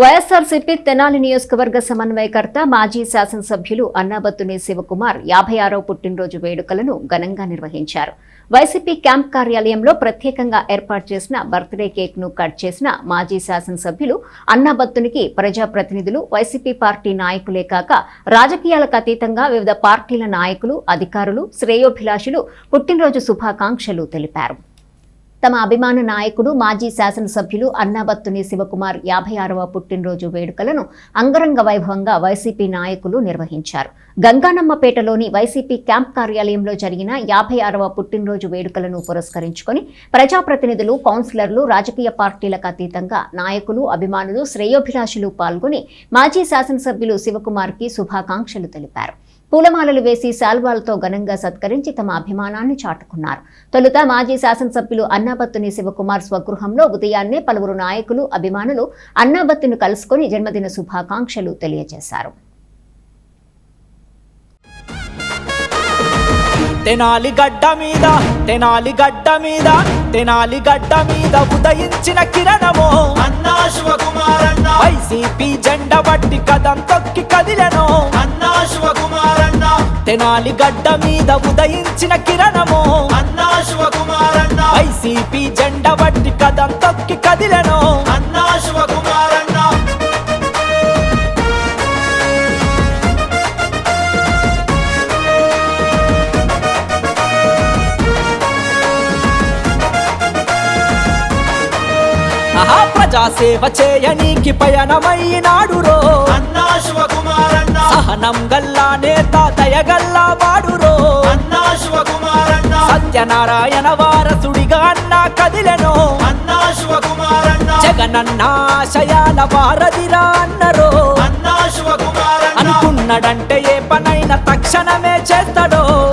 వైఎస్ఆర్సీపీ తెనాలి నియోజకవర్గ సమన్వయకర్త మాజీ శాసనసభ్యులు అన్నాబత్తుని శివకుమార్ యాభై ఆరో పుట్టినరోజు వేడుకలను ఘనంగా నిర్వహించారు. వైసీపీ క్యాంప్ కార్యాలయంలో ప్రత్యేకంగా ఏర్పాటు చేసిన బర్త్డే కేక్ను కట్ చేసిన మాజీ శాసనసభ్యులు అన్నాబత్తునికి ప్రజాప్రతినిధులు వైసీపీ పార్టీ నాయకులే కాక రాజకీయాలకు అతీతంగా వివిధ పార్టీల నాయకులు అధికారులు శ్రేయోభిలాషులు పుట్టినరోజు శుభాకాంక్షలు తెలిపారు. తమ అభిమాన నాయకుడు మాజీ శాసనసభ్యులు అన్నాబత్తుని శివకుమార్ యాభై ఆరవ పుట్టినరోజు వేడుకలను అంగరంగ వైభవంగా వైసీపీ నాయకులు నిర్వహించారు. గంగానమ్మపేటలోని వైసీపీ క్యాంప్ కార్యాలయంలో జరిగిన యాభై ఆరవ పుట్టినరోజు వేడుకలను పురస్కరించుకొని ప్రజాప్రతినిధులు కౌన్సిలర్లు రాజకీయ పార్టీలకు అతీతంగా నాయకులు అభిమానులు శ్రేయోభిలాషులు పాల్గొని మాజీ శాసనసభ్యులు శివకుమార్కి శుభాకాంక్షలు తెలిపారు. పూలమాలలు వేసి శాల్వాలతో ఘనంగా సత్కరించి తమ అభిమానాన్ని చాటుకున్నారు. తొలుత మాజీ శాసనసభ్యులు అన్నాబత్తుని శివకుమార్ స్వగృహంలో ఉదయాన్నే పలువురు నాయకులు అభిమానులు అన్నాబత్తును కలుసుకొని జన్మదిన శుభాకాంక్షలు తెలియజేశారు. తెనాలి గడ్డ మీద తెనాలి గడ్డ మీద తెనాలి గడ్డ మీద ఉదయించిన కిరణమో. అన్నా శివకుమారన్న. వైసీపీ జెండ బట్టి కదం తొక్కి కదిలెను. అన్నా శివకుమారన్న. తెనాలి గడ్డ మీద ఉదయించిన కిరణమో. అన్నా శివకుమారన్న. వైసీపీ జెండ బట్టి కదం ప్రజాసేవ చేయనీకి పయనమైనాడు రో. సహనం గల్లా నేత దయగల్లా అన్నా శివకుమారన్న. సత్యనారాయణ వారసుడిగా అన్న కదిలెను. అన్నా శివకుమారన్న. జగనన్న ఆశయాల వారధిరా అన్నరో అనుకున్నాడంటే ఏ పనైనా తక్షణమే చేస్తాడో.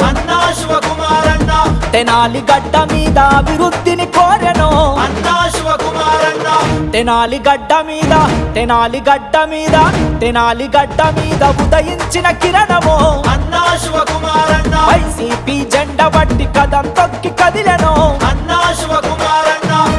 తెనాలి గడ్డ మీద అభివృద్ధిని కోరెను. అన్నా తెనాలి గడ్డ మీద తెనాలి గడ్డ మీద తెనాలి గడ్డ మీద ఉదయించిన కిరణమో. అన్నా శివకుమారన్న. వైసీపీ జెండ బట్టి కదం తొక్కి కదిలెను. అన్నా శివకుమారన్న.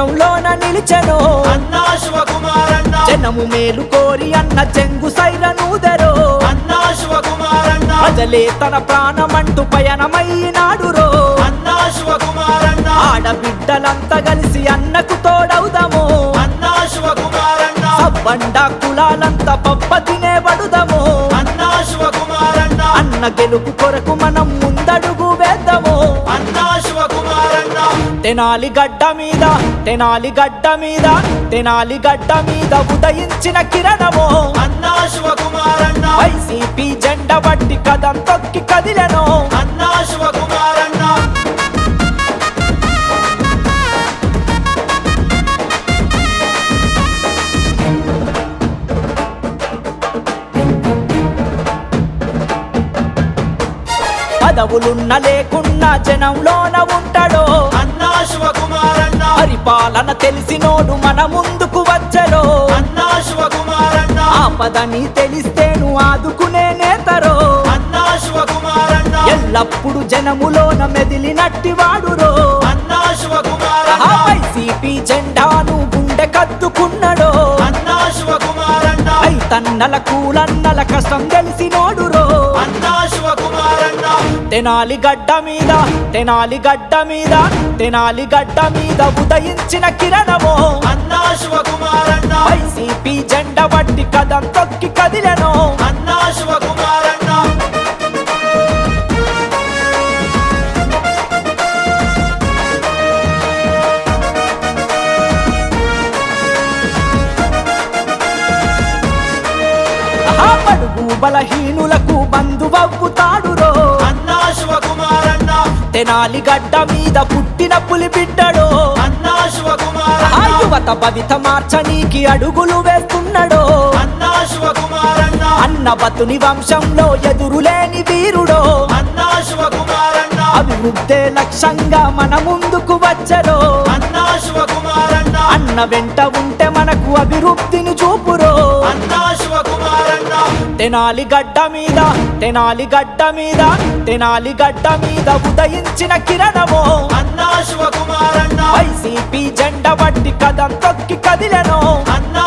జనంలోన నిలిచెను. అన్నా శివకుమారన్న. జనము మేలు కోరి అన్న చెంగు సైరనూదరో అన్నా శివకుమారన్న. ప్రజలే తన ప్రాణమంటూ పయనమైనాడు రో అన్నా శివకుమారన్న. ఆడబిడ్డలంతా కలిసి అన్నకు తోడవుదాము. అన్నా శివకుమారన్న. సబ్బండ కులాలంతా పప్ప తినేబడుదాము అన్నా శివకుమారన్న. అన్న గెలుపు కొరకు మనం ముందడుగు శివకుమారన్న తెనాలి గడ్డ మీద తెనాలి గడ్డ మీద తెనాలి గడ్డ మీద ఉదయించిన కిరణమో. అన్నా శివకుమారన్న. వైసీపీ జెండ బట్టి కదం తొక్కి కదిలెను. అన్నా శివకుమారన్న. పదవులున్న లేకున్నా జనంలోన ఉంటాడో. అన్నా పరిపాలన తెలిసినోడు మన ముందుకు వచ్చరో అన్నా శివకుమారన్న ఆపదని తెలిస్తేను ఆదుకునే నేతరో. అన్నా శివకుమారన్న ఎల్లప్పుడు జనములోన మెదిలినట్టి వాడురో. అన్నా శివకుమారన్న వైసీపీ జెండాను గుండె కత్తుకున్నడో అన్నా శివకుమారన్న ఐతన్నల కూలన్నల కష్టం తెలిసినోడురో. అన్నా శివకుమారన్న తెనాలి గడ్డ మీద తెనాలి గడ్డ మీద తెనాలి గడ్డ మీద ఉదయించిన కిరణమో. అన్నా శివకుమారన్న. వైసీపీ జెండ బట్టి కదం తొక్కి కదిలెను. అన్నా శివకుమారన్న. బలహీనులకు శివకుమారన్న తెనాలి గడ్డ మీద పుట్టిన పులి బిడ్డడో యువత భవిత మార్చనీకి అడుగులు వేస్తున్నాడో. అన్నా బతుని వంశంలో ఎదురులేని వీరుడో. అభివృద్ధే లక్ష్యంగా మన ముందుకు వచ్చరో. అన్నా వెంట ఉంటే మనకు అభివృద్ధిని చూపురో. అన్నా తెనాలి గడ్డ మీద తెనాలి గడ్డ మీద తెనాలి గడ్డ మీద ఉదయించిన కిరణమో. అన్నా శివకుమారన్న. వైసీపీ జెండ బట్టి కదం తొక్కి కదిలెనో. అన్నా